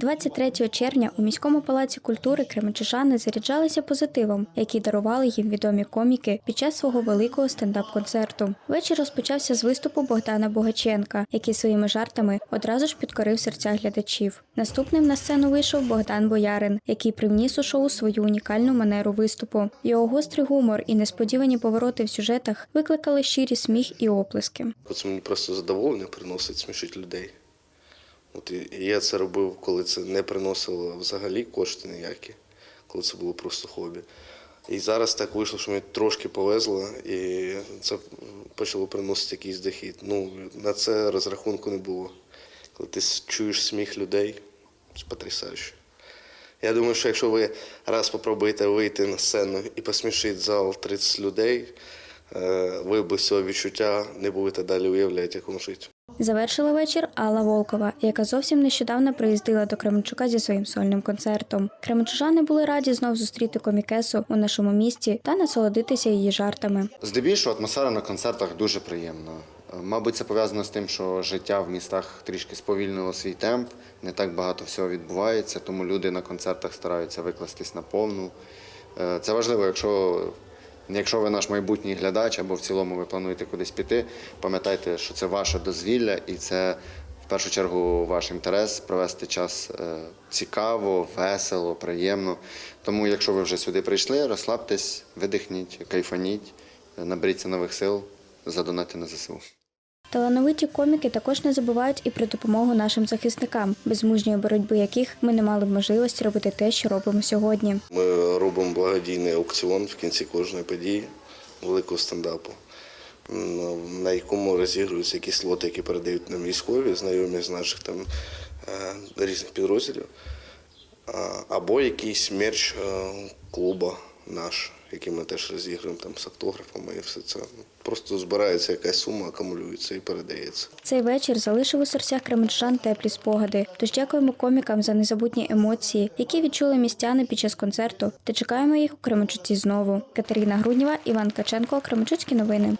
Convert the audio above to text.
23 червня у міському палаці культури кременчужани заряджалися позитивом, який дарували їм відомі коміки під час свого великого стендап-концерту. Вечір розпочався з виступу Богдана Богаченка, який своїми жартами одразу ж підкорив серця глядачів. Наступним на сцену вийшов Богдан Боярин, який привніс у шоу свою унікальну манеру виступу. Його гострий гумор і несподівані повороти в сюжетах викликали щирі сміх і оплески. Це мені просто задоволення приносить смішить людей. От я це робив, коли це не приносило взагалі кошти ніякі, коли це було просто хобі. І зараз так вийшло, що мені трошки повезло, і це почало приносити якийсь дохід. Ну, на це розрахунку не було. Коли ти чуєш сміх людей, це потрясающе. Я думаю, що якщо ви раз спробуєте вийти на сцену і посмішити зал 30 людей, е, ви без цього відчуття не будете далі уявляти, як вам жити. Завершила вечір Алла Волкова, яка зовсім нещодавно приїздила до Кременчука зі своїм сольним концертом. Кременчужани були раді знов зустріти комікесу у нашому місті та насолодитися її жартами. Здебільшого атмосфера на концертах дуже приємна. Мабуть, це пов'язано з тим, що життя в містах трішки сповільнило свій темп, не так багато всього відбувається, тому люди на концертах стараються викластись на повну. Е, Це важливо, якщо, якщо ви наш майбутній глядач або в цілому ви плануєте кудись піти, пам'ятайте, що це ваше дозвілля і це в першу чергу ваш інтерес провести час е, цікаво, весело, приємно. Тому, якщо ви вже сюди прийшли, розслабтесь, видихніть, кайфаніть, наберіться нових сил, задонайте на ЗСУ. Талановиті коміки також не забувають і про допомогу нашим захисникам, без мужньої боротьби яких ми не мали б можливості робити те, що робимо сьогодні. Ми робимо благодійний аукціон в кінці кожної події великого стендапу, на якому розігруються якісь лоти, які передають нам військові, знайомі з наших там е, різних підрозділів, або якийсь мерч е, клуба наш, який ми теж розігруємо там з автографами і все це. Просто збирається якась сума, акумулюється і передається. Цей вечір залишив у серцях кременчан теплі спогади. Тож дякуємо комікам за незабутні емоції, які відчули містяни під час концерту, та чекаємо їх у Кременчуці знову. Катерина Грудніва, Іван Каченко, Кременчуцькі новини.